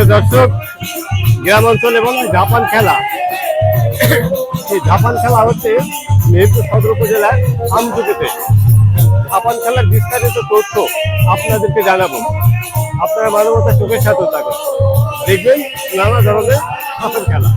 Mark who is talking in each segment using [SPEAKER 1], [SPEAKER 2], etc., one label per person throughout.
[SPEAKER 1] সুপ্রিয় দর্শক, গ্রাম অঞ্চলে বলা জাপান খেলা। এই জাপান খেলা হচ্ছে মেহেরপুর সদর উপজেলার আমজুপিতে জাপান খেলার বিস্তারিত তথ্য আপনাদেরকে জানাব। আপনারা মানবতা চোখের সাথে থাকুন। দেখবেন নানা ধরনের জাপান খেলা।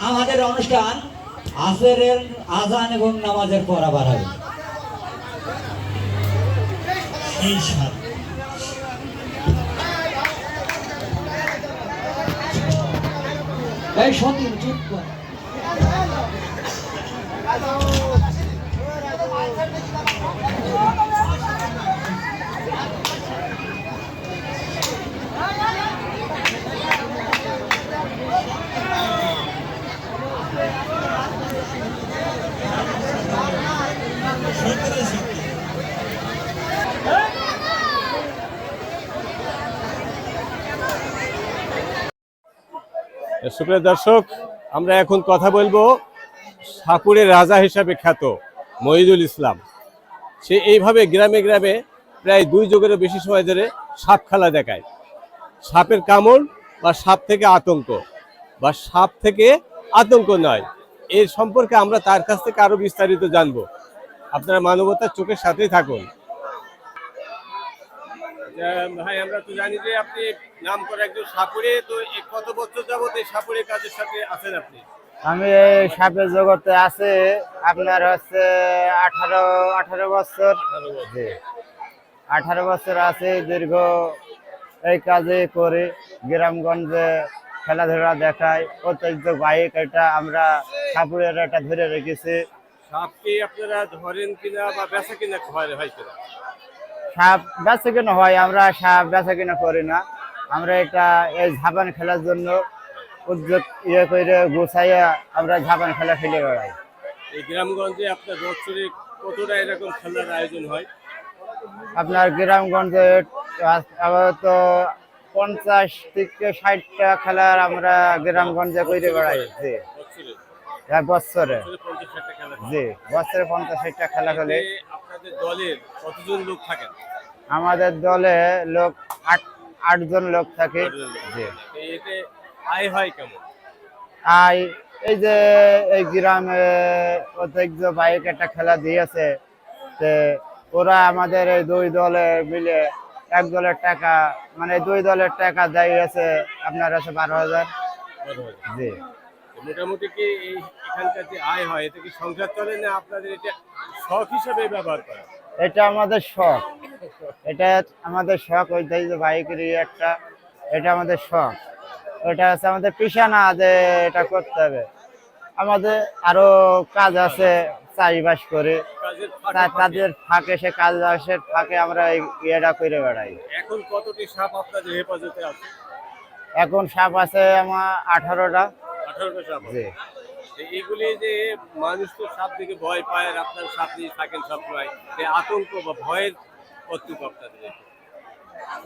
[SPEAKER 2] আমাদের অনুষ্ঠান আসরের আজান এবং নামাজের পড়া বাড়াবে এই সতীন চুপ
[SPEAKER 1] সুপ্রিয় দর্শক, আমরা এখন কথা বলব সাপুরের রাজা হিসাবে খ্যাত মহিদুল ইসলাম। সে এইভাবে গ্রামে গ্রামে প্রায় দুই যুগেরও বেশি সময় ধরে সাপ খেলা দেখায়। সাপের কামড় বা সাপ থেকে আতঙ্ক, বা সাপ থেকে আতঙ্ক নয়। এর সম্পর্কে আমরা তার কাছ থেকে আরও বিস্তারিত জানব। আপনারা মানবতার চোখের সাথেই থাকুন। ভাই আমরা তো জানি যে আপনি নাম করে একজন সাপুরে তো কত বছর যাবত এই সাপুরে কাজের সাথে আছেন আপনি?
[SPEAKER 3] আমি এই সাপের জগতে আছে আপনার হচ্ছে আঠারো আঠারো বছর। আঠারো বছর। আছে দীর্ঘ এই কাজে করে গ্রামগঞ্জে খেলাধুলা দেখায়। ঐতিহ্য বাইক এটা আমরা সাপুরের এটা ধরে রেখেছি।
[SPEAKER 1] সাপ কি আপনারা ধরেন কিনা বা বেচা কিনা হয় হয় কিনা?
[SPEAKER 3] সাপ বেচা কিনা হয় আমরা সাপ বেচা কিনা করি না। আমরা এটা এই ঝাপান খেলার জন্য উদ্যোগ ইয়ে করে গুছাইয়া আমরা ঝাপান খেলা খেলে বেড়াই।
[SPEAKER 1] এই গ্রামগঞ্জে আপনার বছরে কতটা এরকম খেলার আয়োজন হয়?
[SPEAKER 3] আপনার গ্রামগঞ্জে আপাতত পঞ্চাশ থেকে ষাটটা খেলার আমরা গ্রামগঞ্জে করে বেড়াই জি।
[SPEAKER 1] বছরে? খেলা
[SPEAKER 3] জি বছরে পঞ্চাশ ষাটটা খেলা খেলে
[SPEAKER 1] আপনাদের দলের কতজন লোক থাকেন?
[SPEAKER 3] আমাদের দলে লোক আট আটজন লোক থাকে। জি।
[SPEAKER 1] এই এতে আয় হয় কেমন?
[SPEAKER 3] আর এই যে এই গ্রামে ঐতিহ্য বাইক একটা খেলা দিয়েছে তে ওরা আমাদের এই দুই দলে মিলে এক দলের টাকা মানে দুই দলের টাকা দিয়েছে আপনার আছে বারো হাজার। জি।
[SPEAKER 1] মোটামুটি কি এই এখানকার যে আয় হয় এতে কি সংসার চলে না আপনাদের এটা শখ হিসাবে ব্যবহার করা?
[SPEAKER 3] এটা আমাদের শখ। এটা আমাদের শখ ঐতিহ্য বাইকেরই একটা এটা আমাদের শখ। ওটা আছে আমাদের পেশা না যে এটা করতে হবে। আমাদের আরও কাজ আছে চাষবাস করে। তাদের ফাঁকে সে কাজ বাসের ফাঁকে আমরা এই ইয়েটা করে বেড়াই।
[SPEAKER 1] এখন কতটি সাপ আপনাদের হেফাজতে আছে?
[SPEAKER 3] এখন সাপ আছে আমার আঠারোটা।
[SPEAKER 1] আঠারোটা সাপ
[SPEAKER 3] জি।
[SPEAKER 1] এইগুলি যে মানুষ তো সাপ থেকে ভয় পায় আপনার সাপ নিয়ে থাকেন সবসময় আতঙ্ক বা ভয়ের কর্তৃক আপনাদের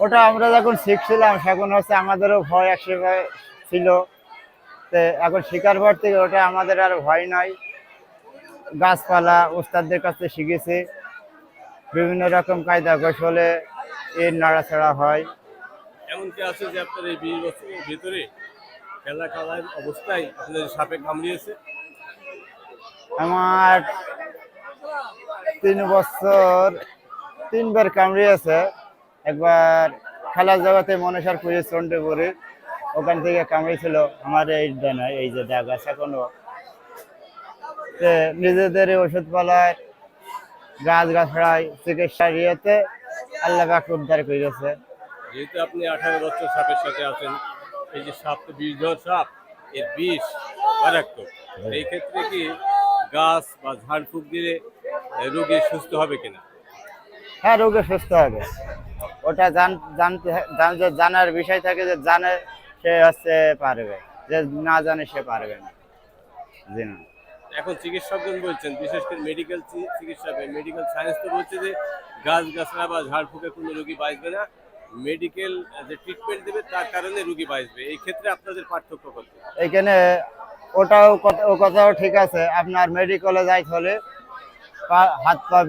[SPEAKER 3] ওটা আমরা যখন শিখছিলাম সেখন হচ্ছে আমাদেরও ভয় একসময় ছিল। তো এখন শিকার পর থেকে ওটা আমাদের আর ভয় নাই। গাছপালা ওস্তাদদের কাছে শিখেছি। বিভিন্ন রকম কায়দা কৌশলে এর নাড়াচাড়া হয়।
[SPEAKER 1] এমনকি আছে যে আপনার এই বিশ বছরের ভিতরে খেলা খেলার অবস্থায় আপনাদের সাপে কামড়িয়েছে।
[SPEAKER 3] আমার তিন বছর তিনবার কামড়িয়েছে। একবার খেলার জগতে মনসার পুজো চন্ডীপুরে ওখান থেকে কামড়িয়েছিল আমার এই ডানায় এই যে দাগ আছে এখনও। নিজেদের ওষুধপালায় গাছ গাছড়ায় চিকিৎসা ইয়েতে আল্লাহ পাক উদ্ধার করেছে।
[SPEAKER 1] যেহেতু আপনি আঠারো বছর সাপের সাথে আছেন এই যে সাপ তো বিষ ধর সাপ এর বিষ মারাত্মক এই ক্ষেত্রে কি গাছ বা ঝাড় ফুক দিলে রোগী সুস্থ হবে কিনা?
[SPEAKER 3] হ্যাঁ রোগে সুস্থ হবে। ওটা জান জানতে জানার বিষয় থাকে যে জানে সে হচ্ছে পারবে। যে না জানে সে পারবে না। জি না।
[SPEAKER 1] এখন চিকিৎসকজন বলছেন বিশেষ করে মেডিকেল চিকিৎসা মেডিকেল সায়েন্স তো বলছে যে গাছ গাছড়া বা ঝাড় ফুকে কোনো রোগী বাঁচবে না। মেডিকেল যে ট্রিটমেন্ট দেবে, তার কারণে রোগী বাঁচবে। এই ক্ষেত্রে আপনাদের পার্থক্য কত?
[SPEAKER 3] এখানে ওটাও ও কথাও ঠিক আছে। আপনার মেডিকেলে যাইতে হলে হাত পা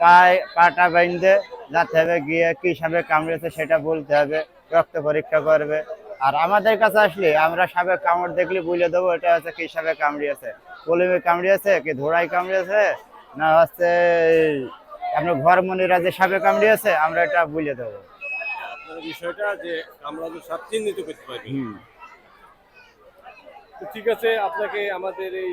[SPEAKER 3] পায়ে পাটা বাইন্ধে যাতে হবে, গিয়ে কি হিসাবে কামড়েছে সেটা বলতে হবে, রক্ত পরীক্ষা করবে। আর আমাদের কাছে আসলে আমরা সাপে কামড় দেখলে বুঝে দেবো, এটা হচ্ছে কি হিসাবে কামড়িয়েছে। কলিমে কামড়িয়েছে, কি ধোড়াই কামড়িয়েছে, না হচ্ছে আপনার ঘর মনিরা যে সাপে কামড়িয়েছে, আমরা এটা বুঝে দেবো।
[SPEAKER 1] বিষয়টা যে আমরা তো সাপ চিহ্নিত করতে
[SPEAKER 3] পারি।
[SPEAKER 1] তো ঠিক আছে আপনাকে আমাদের এই